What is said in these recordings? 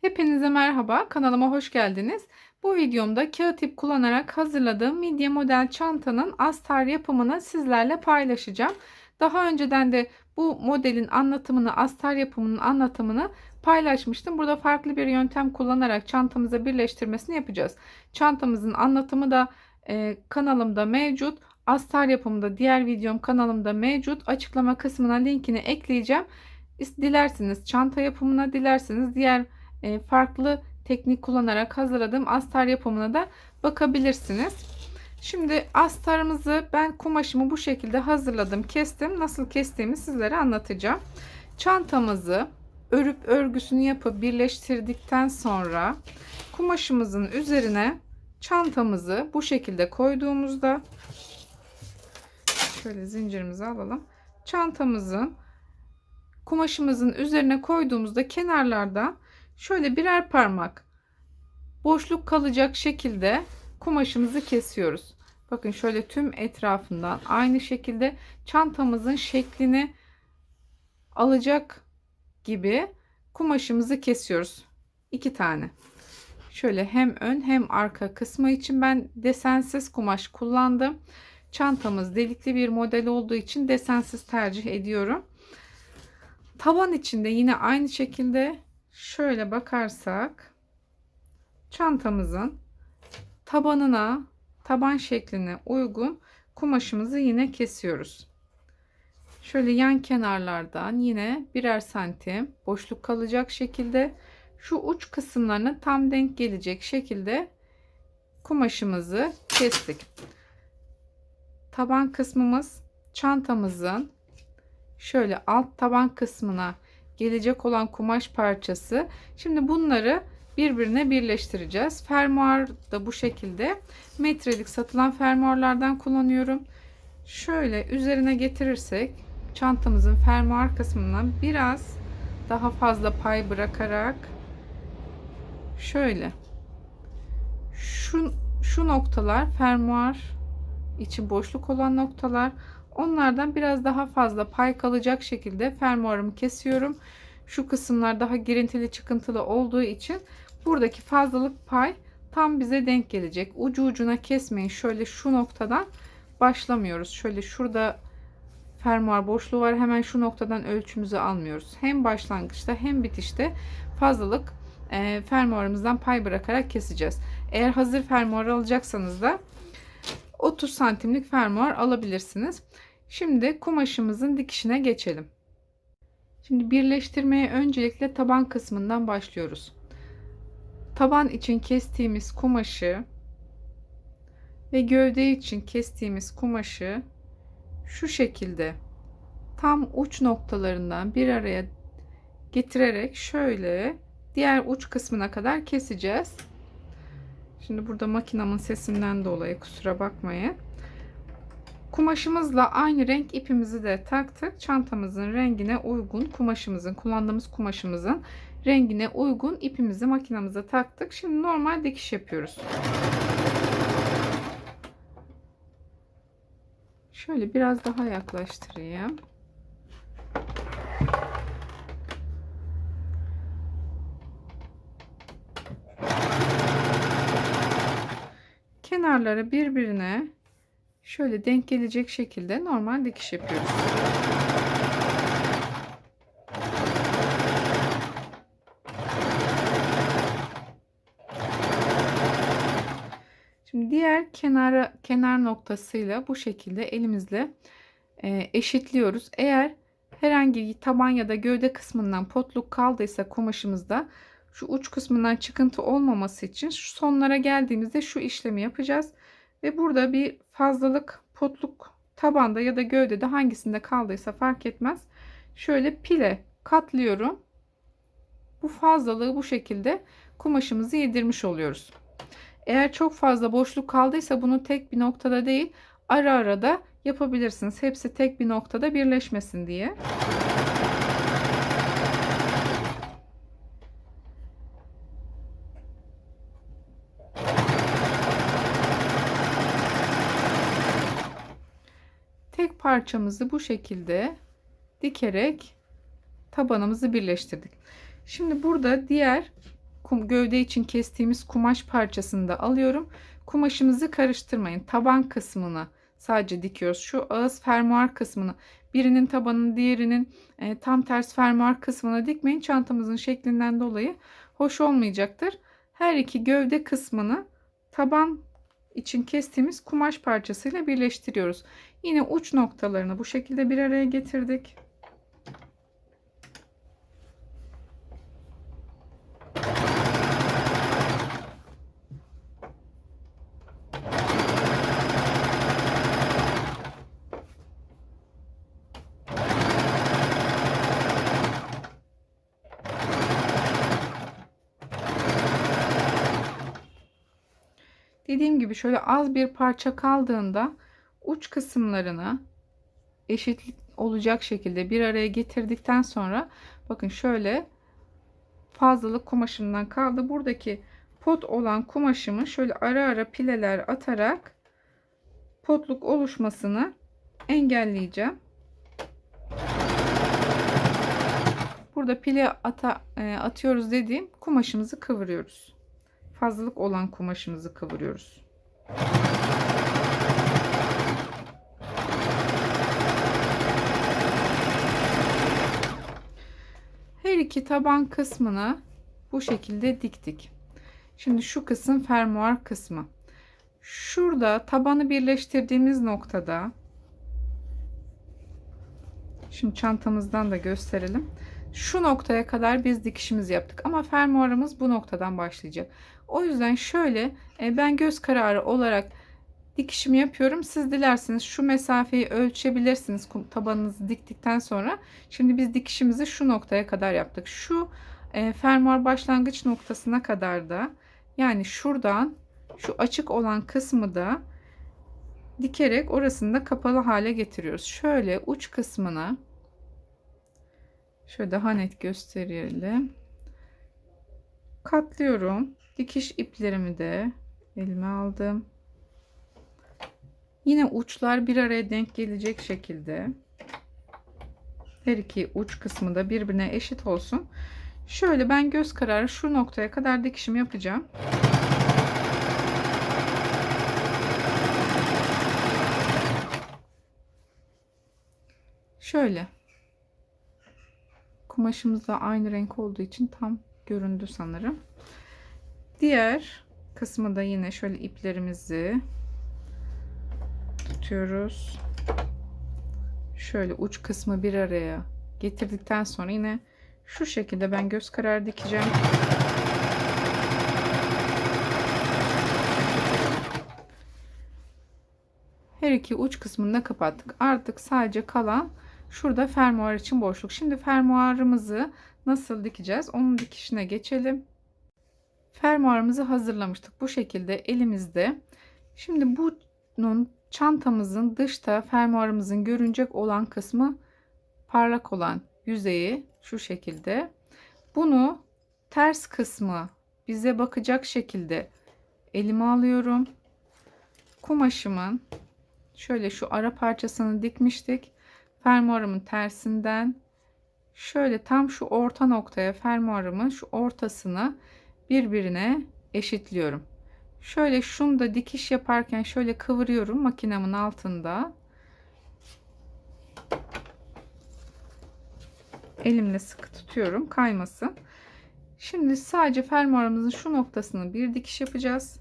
Hepinize merhaba, kanalıma hoş geldiniz. Bu videomda kağıt ip kullanarak hazırladığım midye model çantanın astar yapımını sizlerle paylaşacağım. Daha önceden de bu modelin anlatımını, astar yapımının anlatımını paylaşmıştım. Burada farklı bir yöntem kullanarak çantamıza birleştirmesini yapacağız. Çantamızın anlatımı da e, kanalımda mevcut. Astar yapımında diğer videom kanalımda mevcut. Açıklama kısmına linkini ekleyeceğim. Dilerseniz çanta yapımına, dilerseniz diğer farklı teknik kullanarak hazırladığım astar yapımına da bakabilirsiniz. Şimdi astarımızı ben kumaşımı bu şekilde hazırladım, kestim. Nasıl kestiğimi sizlere anlatacağım. Çantamızı örüp örgüsünü yapıp birleştirdikten sonra kumaşımızın üzerine çantamızı bu şekilde koyduğumuzda şöyle zincirimizi alalım. Çantamızın kumaşımızın üzerine koyduğumuzda kenarlardan şöyle birer parmak boşluk kalacak şekilde kumaşımızı kesiyoruz. Bakın şöyle tüm etrafından aynı şekilde çantamızın şeklini alacak gibi kumaşımızı kesiyoruz. İki tane. Şöyle hem ön hem arka kısmı için ben desensiz kumaş kullandım. Çantamız delikli bir model olduğu için desensiz tercih ediyorum. Taban içinde yine aynı şekilde şöyle bakarsak çantamızın tabanına taban şekline uygun kumaşımızı yine kesiyoruz. Şöyle yan kenarlardan yine birer santim boşluk kalacak şekilde şu uç kısımlarına tam denk gelecek şekilde kumaşımızı kestik. Taban kısmımız çantamızın şöyle alt taban kısmına gelecek olan kumaş parçası. Şimdi bunları birbirine birleştireceğiz. Fermuar da bu şekilde metrelik satılan fermuarlardan kullanıyorum. Şöyle üzerine getirirsek çantamızın fermuar kısmından biraz daha fazla pay bırakarak şöyle şu, şu noktalar fermuar için boşluk olan noktalar Onlardan biraz daha fazla pay kalacak şekilde fermuarımı kesiyorum. Şu kısımlar daha girintili çıkıntılı olduğu için buradaki fazlalık pay tam bize denk gelecek. Ucu ucuna kesmeyin. Şöyle şu noktadan başlamıyoruz. Şöyle şurada fermuar boşluğu var. Hemen şu noktadan ölçümüzü almıyoruz. Hem başlangıçta hem bitişte fazlalık e, fermuarımızdan pay bırakarak keseceğiz. Eğer hazır fermuar alacaksanız da 30 santimlik fermuar alabilirsiniz. Şimdi kumaşımızın dikişine geçelim. Şimdi birleştirmeye öncelikle taban kısmından başlıyoruz. Taban için kestiğimiz kumaşı ve gövde için kestiğimiz kumaşı şu şekilde tam uç noktalarından bir araya getirerek şöyle diğer uç kısmına kadar keseceğiz. Şimdi burada makinamın sesinden dolayı kusura bakmayın. Kumaşımızla aynı renk ipimizi de taktık. Çantamızın rengine uygun kumaşımızın kullandığımız kumaşımızın rengine uygun ipimizi makinamıza taktık. Şimdi normal dikiş yapıyoruz. Şöyle biraz daha yaklaştırayım. Kenarları birbirine şöyle denk gelecek şekilde normal dikiş yapıyoruz. Şimdi diğer kenara kenar noktasıyla bu şekilde elimizle e, eşitliyoruz. Eğer herhangi taban ya da gövde kısmından potluk kaldıysa kumaşımızda şu uç kısmından çıkıntı olmaması için şu sonlara geldiğimizde şu işlemi yapacağız. Ve burada bir fazlalık potluk tabanda ya da gövdede hangisinde kaldıysa fark etmez. Şöyle pile katlıyorum. Bu fazlalığı bu şekilde kumaşımızı yedirmiş oluyoruz. Eğer çok fazla boşluk kaldıysa bunu tek bir noktada değil ara ara da yapabilirsiniz. Hepsi tek bir noktada birleşmesin diye. tek parçamızı bu şekilde dikerek tabanımızı birleştirdik. Şimdi burada diğer kum, gövde için kestiğimiz kumaş parçasını da alıyorum. Kumaşımızı karıştırmayın. Taban kısmını sadece dikiyoruz. Şu ağız fermuar kısmını birinin tabanını diğerinin e, tam ters fermuar kısmına dikmeyin. Çantamızın şeklinden dolayı hoş olmayacaktır. Her iki gövde kısmını taban için kestiğimiz kumaş parçasıyla birleştiriyoruz. Yine uç noktalarını bu şekilde bir araya getirdik. Dediğim gibi şöyle az bir parça kaldığında uç kısımlarını eşit olacak şekilde bir araya getirdikten sonra bakın şöyle fazlalık kumaşımdan kaldı. Buradaki pot olan kumaşımı şöyle ara ara pileler atarak potluk oluşmasını engelleyeceğim. Burada pile ata, e, atıyoruz dediğim kumaşımızı kıvırıyoruz fazlalık olan kumaşımızı kıvırıyoruz. Her iki taban kısmını bu şekilde diktik. Şimdi şu kısım fermuar kısmı. Şurada tabanı birleştirdiğimiz noktada Şimdi çantamızdan da gösterelim. Şu noktaya kadar biz dikişimizi yaptık ama fermuarımız bu noktadan başlayacak. O yüzden şöyle e, ben göz kararı olarak dikişimi yapıyorum. Siz dilerseniz şu mesafeyi ölçebilirsiniz tabanınızı diktikten sonra. Şimdi biz dikişimizi şu noktaya kadar yaptık. Şu e, fermuar başlangıç noktasına kadar da yani şuradan şu açık olan kısmı da dikerek orasını da kapalı hale getiriyoruz. Şöyle uç kısmına şöyle daha net gösterelim. Katlıyorum. Dikiş iplerimi de elime aldım. Yine uçlar bir araya denk gelecek şekilde her iki uç kısmı da birbirine eşit olsun. Şöyle ben göz kararı şu noktaya kadar dikişimi yapacağım. Şöyle. Kumaşımız da aynı renk olduğu için tam göründü sanırım. Diğer kısmı da yine şöyle iplerimizi tutuyoruz. Şöyle uç kısmı bir araya getirdikten sonra yine şu şekilde ben göz kararı dikeceğim. Her iki uç kısmını da kapattık. Artık sadece kalan şurada fermuar için boşluk. Şimdi fermuarımızı nasıl dikeceğiz? Onun dikişine geçelim fermuarımızı hazırlamıştık. Bu şekilde elimizde. Şimdi bunun çantamızın dışta fermuarımızın görünecek olan kısmı parlak olan yüzeyi şu şekilde. Bunu ters kısmı bize bakacak şekilde elime alıyorum. Kumaşımın şöyle şu ara parçasını dikmiştik. Fermuarımın tersinden şöyle tam şu orta noktaya fermuarımın şu ortasını birbirine eşitliyorum. Şöyle şunu da dikiş yaparken şöyle kıvırıyorum makinemin altında. Elimle sıkı tutuyorum kaymasın. Şimdi sadece fermuarımızın şu noktasını bir dikiş yapacağız.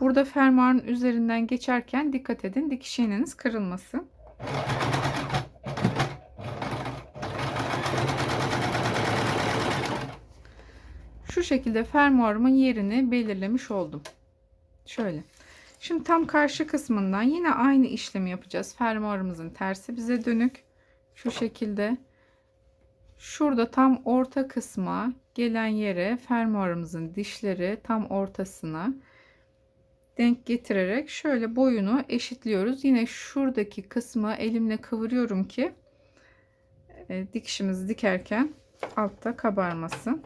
Burada fermuarın üzerinden geçerken dikkat edin dikiş iğneniz kırılmasın. Şu şekilde fermuarımın yerini belirlemiş oldum. Şöyle. Şimdi tam karşı kısmından yine aynı işlemi yapacağız. Fermuarımızın tersi bize dönük. Şu şekilde. Şurada tam orta kısma gelen yere fermuarımızın dişleri tam ortasına denk getirerek şöyle boyunu eşitliyoruz. Yine şuradaki kısmı elimle kıvırıyorum ki e, dikişimizi dikerken altta kabarmasın.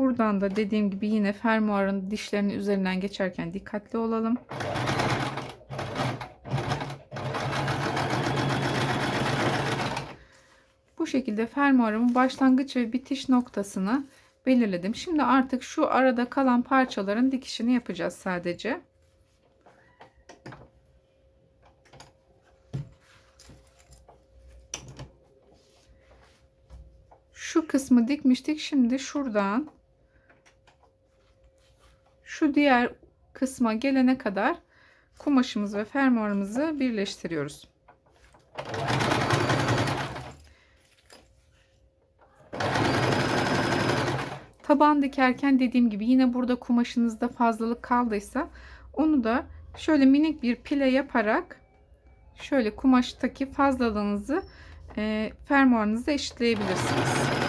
Buradan da dediğim gibi yine fermuarın dişlerinin üzerinden geçerken dikkatli olalım. şekilde fermuarımın başlangıç ve bitiş noktasını belirledim. Şimdi artık şu arada kalan parçaların dikişini yapacağız sadece. Şu kısmı dikmiştik. Şimdi şuradan şu diğer kısma gelene kadar kumaşımız ve fermuarımızı birleştiriyoruz. Taban dikerken dediğim gibi yine burada kumaşınızda fazlalık kaldıysa onu da şöyle minik bir pile yaparak şöyle kumaştaki fazlalığınızı e, fermuarınızda eşitleyebilirsiniz.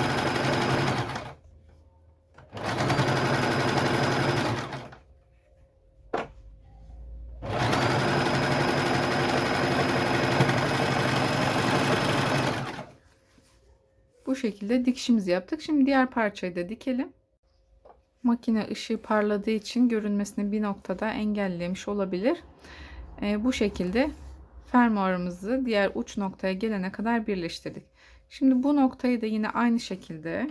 Şekilde dikişimizi yaptık. Şimdi diğer parçayı da dikelim. Makine ışığı parladığı için görünmesini bir noktada engellemiş olabilir. E, bu şekilde fermuarımızı diğer uç noktaya gelene kadar birleştirdik. Şimdi bu noktayı da yine aynı şekilde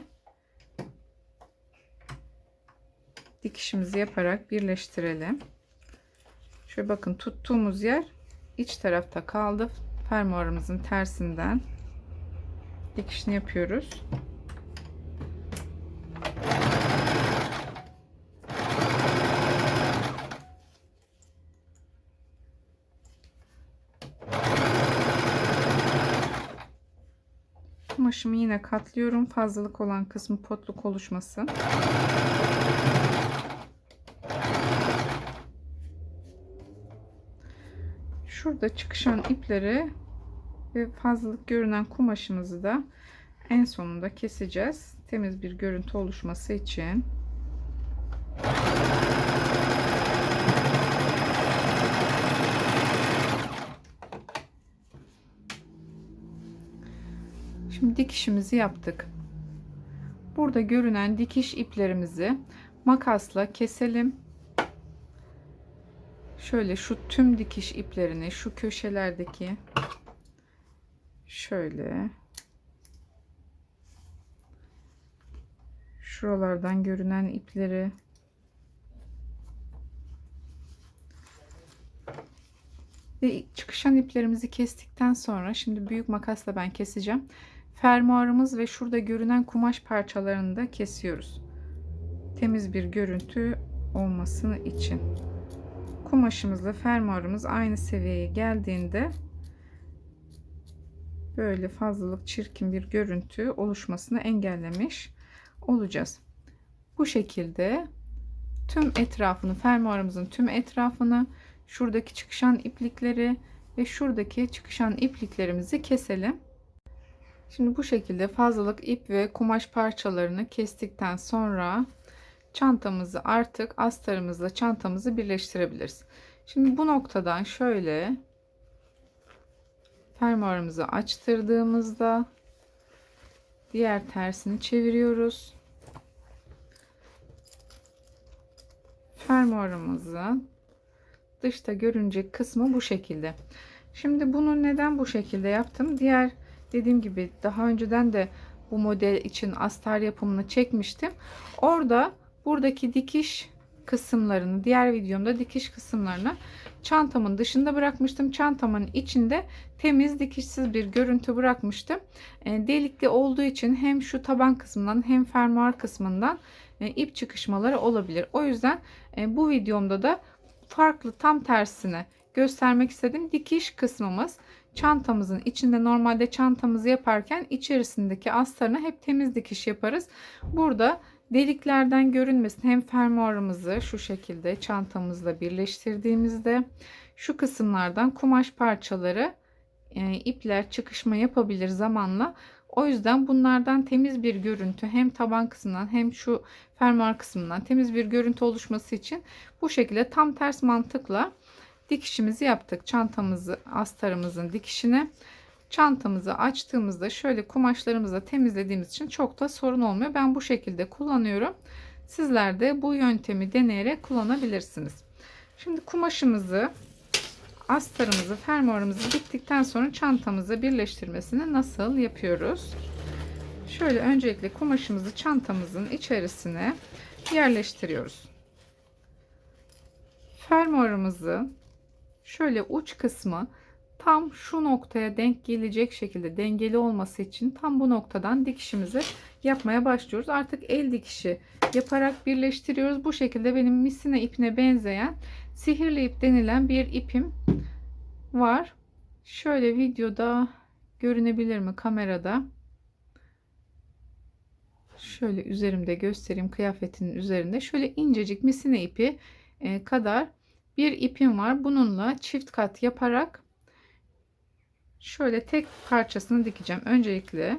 dikişimizi yaparak birleştirelim. Şöyle bakın tuttuğumuz yer iç tarafta kaldı. Fermuarımızın tersinden dikişini yapıyoruz. Kumaşımı yine katlıyorum. Fazlalık olan kısmı potluk oluşmasın. Şurada çıkışan ipleri ve fazlalık görünen kumaşımızı da en sonunda keseceğiz. Temiz bir görüntü oluşması için. Şimdi dikişimizi yaptık. Burada görünen dikiş iplerimizi makasla keselim. Şöyle şu tüm dikiş iplerini şu köşelerdeki şöyle şuralardan görünen ipleri ve çıkışan iplerimizi kestikten sonra şimdi büyük makasla ben keseceğim fermuarımız ve şurada görünen kumaş parçalarını da kesiyoruz. Temiz bir görüntü olmasını için. Kumaşımızla fermuarımız aynı seviyeye geldiğinde böyle fazlalık çirkin bir görüntü oluşmasını engellemiş olacağız. Bu şekilde tüm etrafını fermuarımızın tüm etrafını şuradaki çıkışan iplikleri ve şuradaki çıkışan ipliklerimizi keselim. Şimdi bu şekilde fazlalık ip ve kumaş parçalarını kestikten sonra çantamızı artık astarımızla çantamızı birleştirebiliriz. Şimdi bu noktadan şöyle fermuarımızı açtırdığımızda diğer tersini çeviriyoruz. Fermuarımızın dışta görünecek kısmı bu şekilde. Şimdi bunu neden bu şekilde yaptım? Diğer dediğim gibi daha önceden de bu model için astar yapımını çekmiştim. Orada buradaki dikiş kısımlarını diğer videomda dikiş kısımlarını çantamın dışında bırakmıştım. Çantamın içinde temiz dikişsiz bir görüntü bırakmıştım. E, delikli olduğu için hem şu taban kısmından hem fermuar kısmından e, ip çıkışmaları olabilir. O yüzden e, bu videomda da farklı tam tersine göstermek istedim. Dikiş kısmımız çantamızın içinde normalde çantamızı yaparken içerisindeki astarını hep temiz dikiş yaparız. Burada deliklerden görünmesin hem fermuarımızı şu şekilde çantamızla birleştirdiğimizde şu kısımlardan kumaş parçaları e, ipler çıkışma yapabilir zamanla. O yüzden bunlardan temiz bir görüntü hem taban kısmından hem şu fermuar kısmından temiz bir görüntü oluşması için bu şekilde tam ters mantıkla dikişimizi yaptık. Çantamızı astarımızın dikişini çantamızı açtığımızda şöyle kumaşlarımızı temizlediğimiz için çok da sorun olmuyor. Ben bu şekilde kullanıyorum. Sizler de bu yöntemi deneyerek kullanabilirsiniz. Şimdi kumaşımızı astarımızı fermuarımızı diktikten sonra çantamızı birleştirmesini nasıl yapıyoruz? Şöyle öncelikle kumaşımızı çantamızın içerisine yerleştiriyoruz. Fermuarımızı şöyle uç kısmı tam şu noktaya denk gelecek şekilde dengeli olması için tam bu noktadan dikişimizi yapmaya başlıyoruz. Artık el dikişi yaparak birleştiriyoruz. Bu şekilde benim misine ipine benzeyen sihirli ip denilen bir ipim var. Şöyle videoda görünebilir mi kamerada? Şöyle üzerimde göstereyim kıyafetinin üzerinde. Şöyle incecik misine ipi e, kadar bir ipim var. Bununla çift kat yaparak şöyle tek parçasını dikeceğim. Öncelikle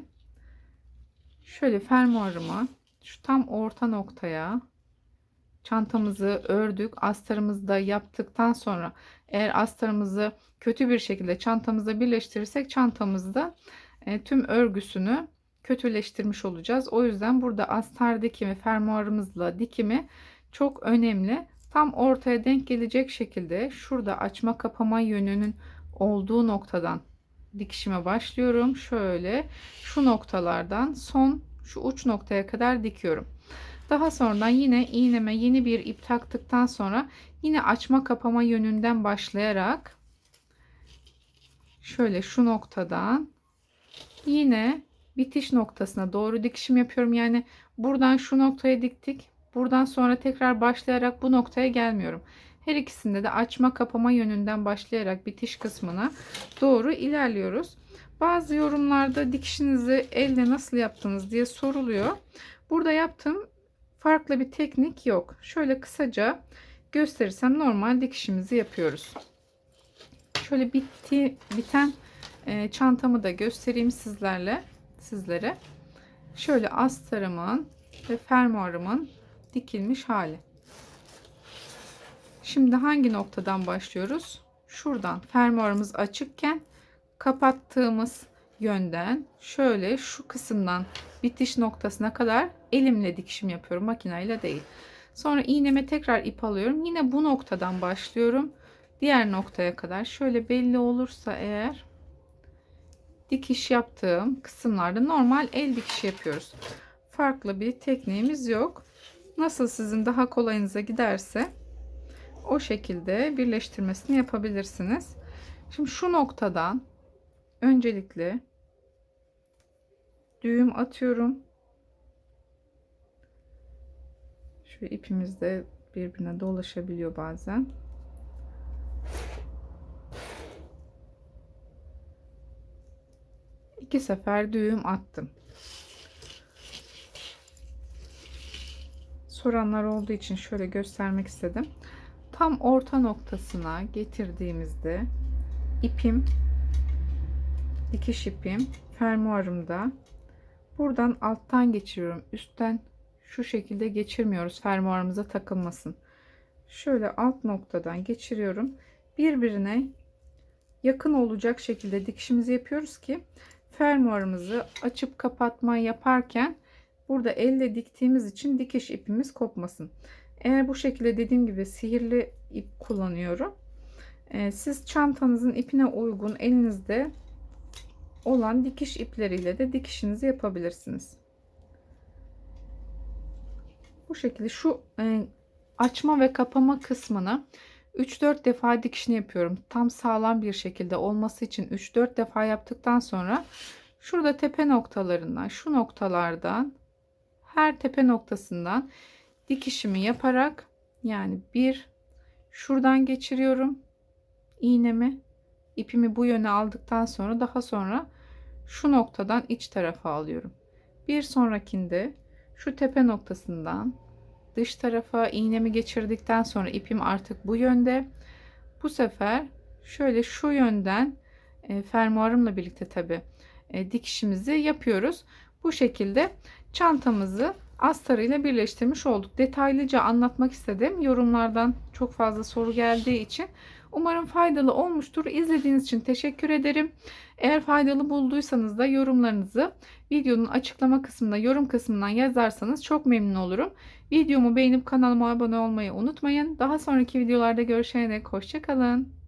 şöyle fermuarımı şu tam orta noktaya çantamızı ördük. Astarımızı da yaptıktan sonra eğer astarımızı kötü bir şekilde çantamızda birleştirirsek çantamızda e, tüm örgüsünü kötüleştirmiş olacağız. O yüzden burada astar dikimi fermuarımızla dikimi çok önemli. Tam ortaya denk gelecek şekilde şurada açma kapama yönünün olduğu noktadan dikişime başlıyorum. Şöyle şu noktalardan son şu uç noktaya kadar dikiyorum. Daha sonra yine iğneme yeni bir ip taktıktan sonra yine açma kapama yönünden başlayarak şöyle şu noktadan yine bitiş noktasına doğru dikişim yapıyorum. Yani buradan şu noktaya diktik. Buradan sonra tekrar başlayarak bu noktaya gelmiyorum. Her ikisinde de açma kapama yönünden başlayarak bitiş kısmına doğru ilerliyoruz. Bazı yorumlarda dikişinizi elle nasıl yaptınız diye soruluyor. Burada yaptığım farklı bir teknik yok. Şöyle kısaca gösterirsem normal dikişimizi yapıyoruz. Şöyle bitti biten e, çantamı da göstereyim sizlerle sizlere. Şöyle astarımın ve fermuarımın dikilmiş hali. Şimdi hangi noktadan başlıyoruz? Şuradan fermuarımız açıkken kapattığımız yönden şöyle şu kısımdan bitiş noktasına kadar elimle dikişim yapıyorum makineyle değil. Sonra iğneme tekrar ip alıyorum. Yine bu noktadan başlıyorum. Diğer noktaya kadar şöyle belli olursa eğer dikiş yaptığım kısımlarda normal el dikişi yapıyoruz. Farklı bir tekniğimiz yok. Nasıl sizin daha kolayınıza giderse o şekilde birleştirmesini yapabilirsiniz. Şimdi şu noktadan öncelikle düğüm atıyorum. Şu ipimiz de birbirine dolaşabiliyor bazen. İki sefer düğüm attım. Soranlar olduğu için şöyle göstermek istedim. Tam orta noktasına getirdiğimizde ipim dikiş ipim fermuarımda buradan alttan geçiriyorum. Üstten şu şekilde geçirmiyoruz fermuarımıza takılmasın. Şöyle alt noktadan geçiriyorum. Birbirine yakın olacak şekilde dikişimizi yapıyoruz ki fermuarımızı açıp kapatma yaparken burada elle diktiğimiz için dikiş ipimiz kopmasın. Eğer bu şekilde dediğim gibi sihirli ip kullanıyorum. Ee, siz çantanızın ipine uygun elinizde olan dikiş ipleriyle de dikişinizi yapabilirsiniz. Bu şekilde şu e, açma ve kapama kısmını 3-4 defa dikişini yapıyorum. Tam sağlam bir şekilde olması için 3-4 defa yaptıktan sonra şurada tepe noktalarından şu noktalardan her tepe noktasından dikişimi yaparak yani bir şuradan geçiriyorum iğnemi ipimi bu yöne aldıktan sonra daha sonra şu noktadan iç tarafa alıyorum. Bir sonrakinde şu tepe noktasından dış tarafa iğnemi geçirdikten sonra ipim artık bu yönde. Bu sefer şöyle şu yönden e, fermuarımla birlikte tabi e, dikişimizi yapıyoruz. Bu şekilde çantamızı astarıyla birleştirmiş olduk. Detaylıca anlatmak istedim. Yorumlardan çok fazla soru geldiği için. Umarım faydalı olmuştur. İzlediğiniz için teşekkür ederim. Eğer faydalı bulduysanız da yorumlarınızı videonun açıklama kısmında yorum kısmından yazarsanız çok memnun olurum. Videomu beğenip kanalıma abone olmayı unutmayın. Daha sonraki videolarda görüşene dek hoşçakalın.